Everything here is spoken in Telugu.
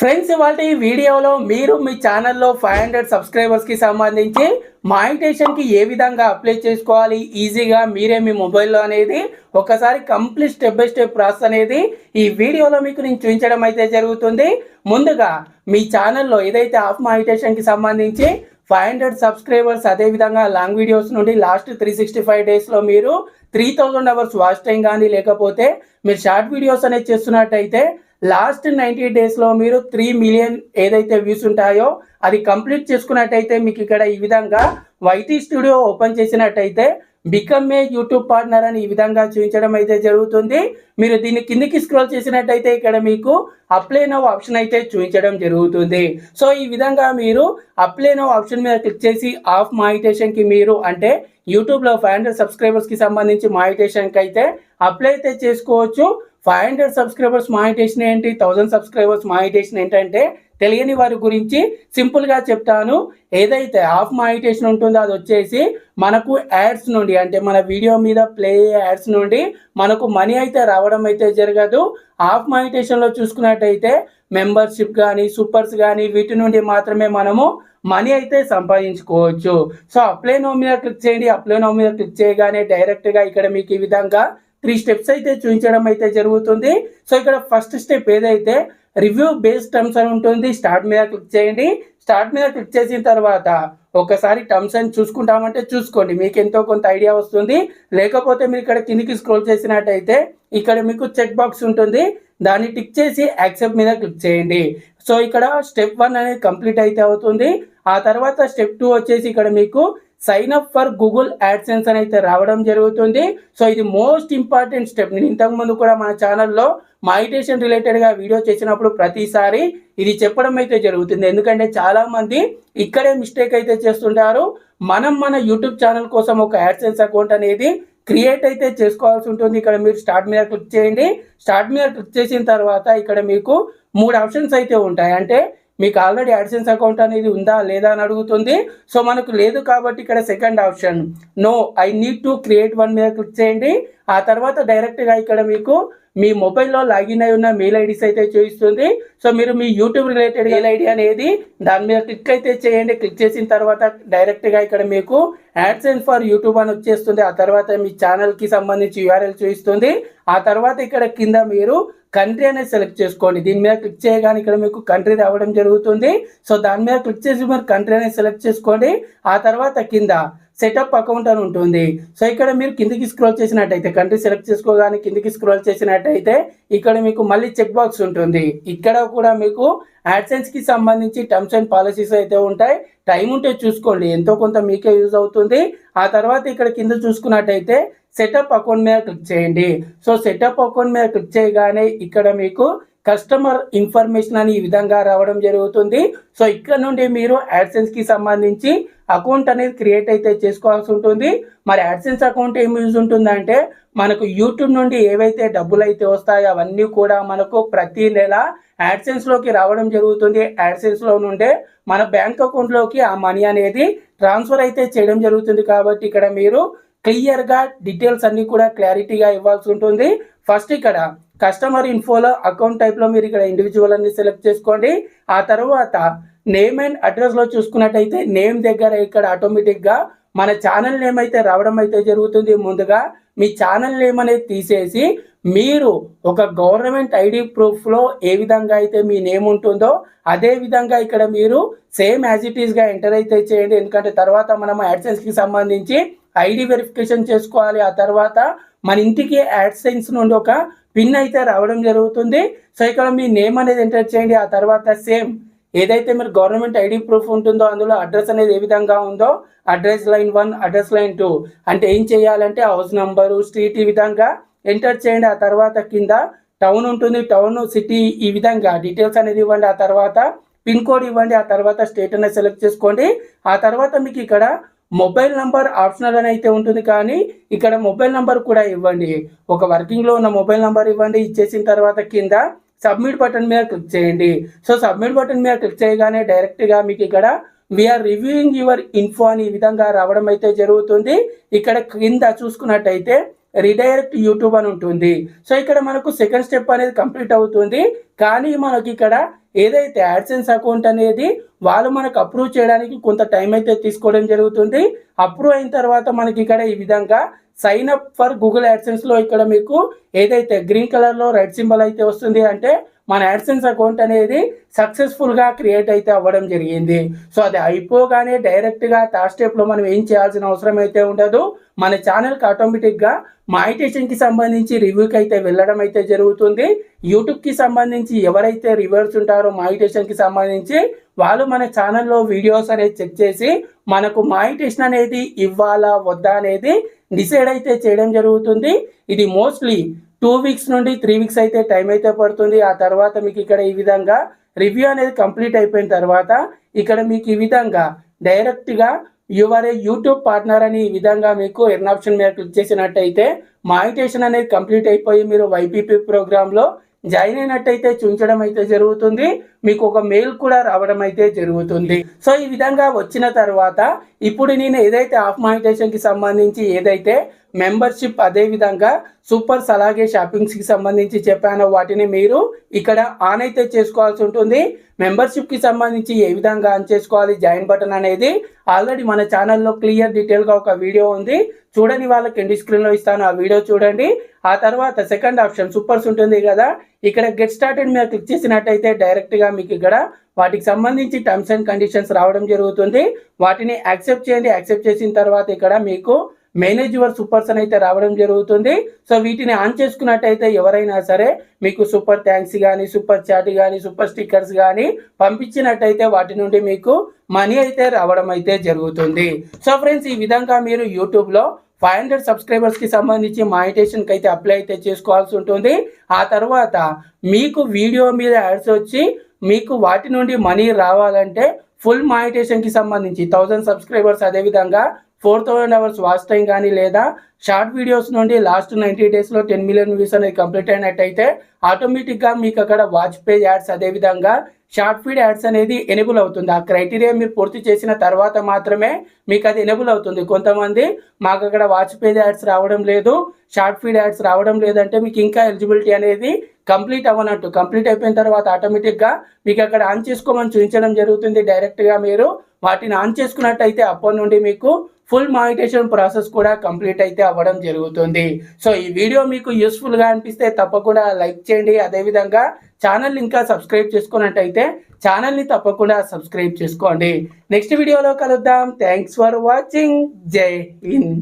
ఫ్రెండ్స్ ఇవాళ ఈ వీడియోలో మీరు మీ ఛానల్లో ఫైవ్ హండ్రెడ్ సబ్స్క్రైబర్స్కి సంబంధించి మానిటేషన్కి ఏ విధంగా అప్లై చేసుకోవాలి? ఈజీగా మీరే మీ మొబైల్లో అనేది ఒకసారి complete step by step process అనేది ఈ వీడియోలో మీకు నేను చూపించడం అయితే జరుగుతుంది. ముందుగా మీ ఛానల్లో ఏదైతే ఆఫ్ మానిటేషన్కి సంబంధించి ఫైవ్ హండ్రెడ్ సబ్స్క్రైబర్స్ అదేవిధంగా లాంగ్ వీడియోస్ నుండి లాస్ట్ త్రీ సిక్స్టీ ఫైవ్ డేస్లో మీరు three thousand hours watch time కానీ లేకపోతే మీరు షార్ట్ వీడియోస్ అనేది చేస్తున్నట్టయితే లాస్ట్ నైంటీ డేస్లో మీరు త్రీ మిలియన్ ఏదైతే వ్యూస్ ఉంటాయో అది కంప్లీట్ చేసుకున్నట్టయితే మీకు ఇక్కడ ఈ విధంగా వైటీ స్టూడియో ఓపెన్ చేసినట్టయితే బికమ్ ఏ యూట్యూబ్ పార్ట్నర్ అని ఈ విధంగా చూపించడం అయితే జరుగుతుంది. మీరు దీన్ని కిందికి స్క్రోల్ చేసినట్టయితే ఇక్కడ మీకు అప్లై నో ఆప్షన్ అయితే చూపించడం జరుగుతుంది. సో ఈ విధంగా మీరు అప్లై నో ఆప్షన్ మీద క్లిక్ చేసి ఆఫ్ మాయిటేషన్కి మీరు అంటే యూట్యూబ్లో ఫైవ్ హండ్రెడ్ సబ్స్క్రైబర్స్కి సంబంధించి మాయిటేషన్కి అయితే అప్లై అయితే చేసుకోవచ్చు. ఫైవ్ హండ్రెడ్ సబ్స్క్రైబర్స్ మానిటేషన్ ఏంటి? థౌజండ్ సబ్స్క్రైబర్స్ మానిటేషన్ ఏంటంటే తెలియని వారి గురించి సింపుల్గా చెప్తాను. ఏదైతే ఆఫ్ మానిటేషన్ ఉంటుందో అది వచ్చేసి మనకు యాడ్స్ నుండి అంటే మన వీడియో మీద ప్లే యాడ్స్ నుండి మనకు మనీ అయితే రావడం అయితే జరగదు. ఆఫ్ మానిటేషన్లో చూసుకున్నట్టయితే మెంబర్షిప్ కానీ సూపర్స్ కానీ వీటి నుండి మాత్రమే మనము మనీ అయితే సంపాదించుకోవచ్చు. సో అప్లై నో మీద క్లిక్ చేయండి. అప్లై నో మీద క్లిక్ చేయగానే డైరెక్ట్గా ఇక్కడ మీకు ఈ విధంగా త్రీ స్టెప్స్ అయితే చూపించడం అయితే జరుగుతుంది. సో ఇక్కడ ఫస్ట్ స్టెప్ ఏదైతే రివ్యూ బేస్ టర్మ్స్ అని ఉంటుంది స్టార్ట్ మీద క్లిక్ చేయండి. స్టార్ట్ మీద క్లిక్ చేసిన తర్వాత ఒకసారి టర్మ్స్ అండ్ చూసుకుంటామంటే చూసుకోండి. మీకు ఎంతో కొంత ఐడియా వస్తుంది. లేకపోతే మీరు ఇక్కడ కిందికి స్క్రోల్ చేసినట్టయితే ఇక్కడ మీకు చెక్ బాక్స్ ఉంటుంది. దాన్ని టిక్ చేసి యాక్సెప్ట్ మీద క్లిక్ చేయండి. సో ఇక్కడ స్టెప్ వన్ అనేది కంప్లీట్ అయితే అవుతుంది. ఆ తర్వాత స్టెప్ టూ వచ్చేసి ఇక్కడ మీకు sign up for Google AdSense అని అయితే రావడం జరుగుతుంది. సో ఇది మోస్ట్ ఇంపార్టెంట్ స్టెప్ నేను ఇంతకుముందు కూడా మన ఛానల్లో మాడిటేషన్ రిలేటెడ్గా వీడియో చేసినప్పుడు ప్రతిసారి ఇది చెప్పడం అయితే జరుగుతుంది. ఎందుకంటే చాలామంది ఇక్కడే మిస్టేక్ అయితే చేస్తుంటారు. మనం మన యూట్యూబ్ ఛానల్ కోసం ఒక యాడ్సెన్స్ అకౌంట్ అనేది క్రియేట్ అయితే చేసుకోవాల్సి ఉంటుంది. ఇక్కడ మీరు స్టార్ట్ మీద క్లిక్ చేయండి. స్టార్ట్ మీద క్లిక్ చేసిన తర్వాత ఇక్కడ మీకు మూడు ఆప్షన్స్ అయితే ఉంటాయి. అంటే మీకు ఆల్రెడీ యాడ్సెన్స్ అకౌంట్ అనేది ఉందా లేదా అని అడుగుతుంది. సో మనకు లేదు కాబట్టి ఇక్కడ second option no I need to create one మీద క్లిక్ చేయండి. ఆ తర్వాత డైరెక్ట్గా ఇక్కడ మీకు మీ మొబైల్లో లాగిన్ అయి ఉన్న మెయిల్ ఐడీస్ అయితే చూపిస్తుంది. సో మీరు మీ యూట్యూబ్ రిలేటెడ్ మెయిల్ ఐడి అనేది దాని మీద క్లిక్ అయితే చేయండి. క్లిక్ చేసిన తర్వాత డైరెక్ట్గా ఇక్కడ మీకు యాడ్సెన్స్ ఫర్ యూట్యూబ్ అని వచ్చేస్తుంది. ఆ తర్వాత మీ ఛానల్కి సంబంధించి యూఆర్ఎల్ చూపిస్తుంది. ఆ తర్వాత ఇక్కడ కింద మీరు కంట్రీ అనేది సెలెక్ట్ చేసుకోండి. దీని మీద క్లిక్ చేయగానే ఇక్కడ మీకు కంట్రీ రావడం జరుగుతుంది. సో దాని మీద క్లిక్ చేసి మీరు కంట్రీ అనేది సెలెక్ట్ చేసుకోండి. ఆ తర్వాత కింద సెటప్ అకౌంట్ అని ఉంటుంది. సో ఇక్కడ మీరు కిందికి స్క్రోల్ చేసినట్టయితే కంట్రీ సెలెక్ట్ చేసుకోగానే కిందికి స్క్రోల్ చేసినట్టయితే ఇక్కడ మీకు మళ్ళీ చెక్ బాక్స్ ఉంటుంది. ఇక్కడ కూడా మీకు యాడ్సెన్స్కి సంబంధించి టర్మ్స్ అండ్ పాలసీస్ అయితే ఉంటాయి. టైం ఉంటే చూసుకోండి. ఎంతో కొంత మీకే యూజ్ అవుతుంది. ఆ తర్వాత ఇక్కడ కింద చూసుకున్నట్టయితే సెటప్ అకౌంట్ మీద క్లిక్ చేయండి. సో సెటప్ అకౌంట్ మీద క్లిక్ చేయగానే ఇక్కడ మీకు కస్టమర్ ఇన్ఫర్మేషన్ అని ఈ విధంగా రావడం జరుగుతుంది. సో ఇక్కడ నుండి మీరు యాడ్సెన్స్కి సంబంధించి అకౌంట్ అనేది క్రియేట్ అయితే చేసుకోవాల్సి ఉంటుంది. మరి యాడ్సెన్స్ అకౌంట్ ఏం యూజ్ ఉంటుందంటే మనకు యూట్యూబ్ నుండి ఏవైతే డబ్బులు అయితే వస్తాయో అవన్నీ కూడా మనకు ప్రతి నెల యాడ్సెన్స్లోకి రావడం జరుగుతుంది. యాడ్సెన్స్లో నుండే మన బ్యాంక్ అకౌంట్లోకి ఆ మనీ అనేది ట్రాన్స్ఫర్ అయితే చేయడం జరుగుతుంది. కాబట్టి ఇక్కడ మీరు క్లియర్గా డీటెయిల్స్ అన్నీ కూడా క్లారిటీగా ఇవ్వాల్సి ఉంటుంది. ఫస్ట్ ఇక్కడ కస్టమర్ ఇన్ఫోలో అకౌంట్ టైప్లో మీరు ఇక్కడ ఇండివిజువల్ అన్ని సెలెక్ట్ చేసుకోండి. ఆ తర్వాత నేమ్ అండ్ అడ్రస్లో చూసుకున్నట్టయితే నేమ్ దగ్గర ఇక్కడ ఆటోమేటిక్గా మన ఛానల్ నేమ్ అయితే రావడం అయితే జరుగుతుంది. ముందుగా మీ ఛానల్ నేమ్ అనేది తీసేసి మీరు ఒక గవర్నమెంట్ ఐడి ప్రూఫ్లో ఏ విధంగా అయితే మీ నేమ్ ఉంటుందో అదే విధంగా ఇక్కడ మీరు సేమ్ యాజ్ ఇట్ ఈస్గా ఎంటర్ అయితే చేయండి. ఎందుకంటే తర్వాత మనం యాడ్సెన్స్కి సంబంధించి ఐడి వెరిఫికేషన్ చేసుకోవాలి. ఆ తర్వాత మన ఇంటికి యాడ్సెన్స్ నుండి ఒక పిన్ అయితే రావడం జరుగుతుంది. సో ఇక్కడ మీ నేమ్ అనేది ఎంటర్ చేయండి. ఆ తర్వాత సేమ్ ఏదైతే మీరు గవర్నమెంట్ ఐడి ప్రూఫ్ ఉంటుందో అందులో అడ్రస్ అనేది ఏ విధంగా ఉందో address line one address line two అంటే ఏం చేయాలంటే హౌస్ నంబరు స్ట్రీట్ ఈ విధంగా ఎంటర్ చేయండి. ఆ తర్వాత కింద టౌన్ ఉంటుంది. టౌన్ సిటీ ఈ విధంగా డీటెయిల్స్ అనేది ఇవ్వండి. ఆ తర్వాత పిన్ కోడ్ ఇవ్వండి. ఆ తర్వాత స్టేట్ అనేది సెలెక్ట్ చేసుకోండి. ఆ తర్వాత మీకు ఇక్కడ మొబైల్ నంబర్ ఆప్షనల్ అని అయితే ఉంటుంది కానీ ఇక్కడ మొబైల్ నంబర్ కూడా ఇవ్వండి. ఒక వర్కింగ్లో ఉన్న మొబైల్ నంబర్ ఇవ్వండి. ఇచ్చేసిన తర్వాత కింద సబ్మిట్ బటన్ మీద క్లిక్ చేయండి. సో సబ్మిట్ బటన్ మీద క్లిక్ చేయగానే డైరెక్ట్గా మీకు ఇక్కడ వీఆర్ రివ్యూయింగ్ యువర్ ఇన్ఫో అని ఈ విధంగా రావడం అయితే జరుగుతుంది. ఇక్కడ కింద చూసుకున్నట్టయితే రిడైరెక్ట్ యూట్యూబ్ అని ఉంటుంది. సో ఇక్కడ మనకు సెకండ్ స్టెప్ అనేది కంప్లీట్ అవుతుంది. కానీ మనకి ఇక్కడ ఏదైతే యాడ్సెన్స్ అకౌంట్ అనేది వాళ్ళు మనకు అప్రూవ్ చేయడానికి కొంత టైం అయితే తీసుకోవడం జరుగుతుంది. అప్రూవ్ అయిన తర్వాత మనకి ఇక్కడ ఈ విధంగా సైన్ అప్ ఫర్ గూగుల్ యాడ్సెన్స్లో ఇక్కడ మీకు ఏదైతే గ్రీన్ కలర్లో రెడ్ సింబల్ అయితే వస్తుంది అంటే మన యాడ్సెన్స్ అకౌంట్ అనేది సక్సెస్ఫుల్గా క్రియేట్ అయితే అవ్వడం జరిగింది. సో అది అయిపోగానే డైరెక్ట్గా థర్డ్ స్టెప్లో మనం ఏం చేయాల్సిన అవసరం అయితే ఉండదు. మన ఛానల్కి ఆటోమేటిక్గా మాయిటేషన్కి సంబంధించి రివ్యూకి అయితే వెళ్ళడం అయితే జరుగుతుంది. యూట్యూబ్కి సంబంధించి ఎవరైతే రివ్యూర్స్ ఉంటారో మాయిటేషన్కి సంబంధించి వాళ్ళు మన ఛానల్లో వీడియోస్ అనేది చెక్ చేసి మనకు మాయిటేషన్ అనేది ఇవ్వాలా వద్దా అనేది డిసైడ్ అయితే చేయడం జరుగుతుంది. ఇది మోస్ట్లీ టూ వీక్స్ నుండి త్రీ వీక్స్ అయితే టైం అయితే పడుతుంది. ఆ తర్వాత మీకు ఇక్కడ ఈ విధంగా రివ్యూ అనేది కంప్లీట్ అయిపోయిన తర్వాత ఇక్కడ మీకు ఈ విధంగా డైరెక్ట్గా యువర్ ఏ యూట్యూబ్ పార్ట్నర్ అని ఈ విధంగా మీకు ఎర్న్ ఆప్షన్ మీద క్లిక్ చేసినట్టయితే మాయిటేషన్ అనేది కంప్లీట్ అయిపోయి మీరు వైపీపీ ప్రోగ్రాంలో జాయిన్ అయినట్టయితే చూంచడం అయితే జరుగుతుంది. మీకు ఒక మెయిల్ కూడా రావడం అయితే జరుగుతుంది. సో ఈ విధంగా వచ్చిన తర్వాత ఇప్పుడు నేను ఏదైతే ఆఫ్ మానిటేషన్కి సంబంధించి ఏదైతే మెంబర్షిప్ అదే విధంగా సూపర్స్ అలాగే షాపింగ్స్కి సంబంధించి చెప్పాను. వాటిని మీరు ఇక్కడ ఆన్ అయితే చేసుకోవాల్సి ఉంటుంది. మెంబర్షిప్కి సంబంధించి ఏ విధంగా ఆన్ చేసుకోవాలి జాయిన్ బటన్ అనేది ఆల్రెడీ మన ఛానల్లో క్లియర్ డీటెయిల్గా ఒక వీడియో ఉంది. చూడని వాళ్ళకి ఎండి స్క్రీన్లో ఇస్తాను. ఆ వీడియో చూడండి. ఆ తర్వాత సెకండ్ ఆప్షన్ సూపర్స్ ఉంటుంది కదా. ఇక్కడ గెట్ స్టార్టెడ్ మీద క్లిక్ చేసినట్టయితే డైరెక్ట్గా మీకు ఇక్కడ వాటికి సంబంధించి టర్మ్స్ అండ్ కండిషన్స్ రావడం జరుగుతుంది. వాటిని యాక్సెప్ట్ చేయండి. యాక్సెప్ట్ చేసిన తర్వాత ఇక్కడ మీకు మేనేజ్ యువర్ సూపర్స్ అని అయితే రావడం జరుగుతుంది. సో వీటిని ఆన్ చేసుకున్నట్టయితే ఎవరైనా సరే మీకు సూపర్ థ్యాంక్స్ కానీ సూపర్ చాట్ కానీ సూపర్ స్టిక్కర్స్ కానీ పంపించినట్టయితే వాటి నుండి మీకు మనీ అయితే రావడం అయితే జరుగుతుంది. సో ఫ్రెండ్స్ ఈ విధంగా మీరు యూట్యూబ్లో ఫైవ్ హండ్రెడ్ సబ్స్క్రైబర్స్కి సంబంధించి మానిటేషన్కి అయితే అప్లై అయితే చేసుకోవాల్సి ఉంటుంది. ఆ తర్వాత మీకు వీడియో మీద యాడ్స్ వచ్చి మీకు వాటి నుండి మనీ రావాలంటే ఫుల్ మానిటేషన్కి సంబంధించి థౌజండ్ సబ్స్క్రైబర్స్ అదేవిధంగా four thousand hours watch time కానీ లేదా షార్ట్ వీడియోస్ నుండి లాస్ట్ నైంటీ డేస్లో టెన్ మిలియన్ వ్యూస్ అనేది కంప్లీట్ అయినట్టయితే ఆటోమేటిక్గా మీకు అక్కడ వాచ్ పేజ్ యాడ్స్ అదేవిధంగా షార్ట్ ఫీడ్ యాడ్స్ అనేది ఎనేబుల్ అవుతుంది. ఆ క్రైటీరియా మీరు పూర్తి చేసిన తర్వాత మాత్రమే మీకు అది ఎనేబుల్ అవుతుంది. కొంతమంది మాకు అక్కడ వాచ్ పేజ్ యాడ్స్ రావడం లేదు షార్ట్ ఫీడ్ యాడ్స్ రావడం లేదంటే మీకు ఇంకా ఎలిజిబిలిటీ అనేది కంప్లీట్ అవ్వనట్టు. కంప్లీట్ అయిపోయిన తర్వాత ఆటోమేటిక్గా మీకు అక్కడ ఆన్ చేసుకోమని చూపించడం జరుగుతుంది. డైరెక్ట్గా మీరు వాటిని ఆన్ చేసుకున్నట్టయితే అప్పటి నుండి మీకు ఫుల్ మానిటేషన్ ప్రాసెస్ కూడా కంప్లీట్ అయితే అవ్వడం జరుగుతుంది. సో ఈ వీడియో మీకు యూస్ఫుల్గా అనిపిస్తే తప్పకుండా లైక్ చేయండి. అదేవిధంగా ఛానల్ ఇంకా సబ్స్క్రైబ్ చేసుకున్నట్టయితే ఛానల్ని తప్పకుండా సబ్స్క్రైబ్ చేసుకోండి. నెక్స్ట్ వీడియోలో కలుద్దాం. థ్యాంక్స్ ఫర్ వాచింగ్ జై హింద్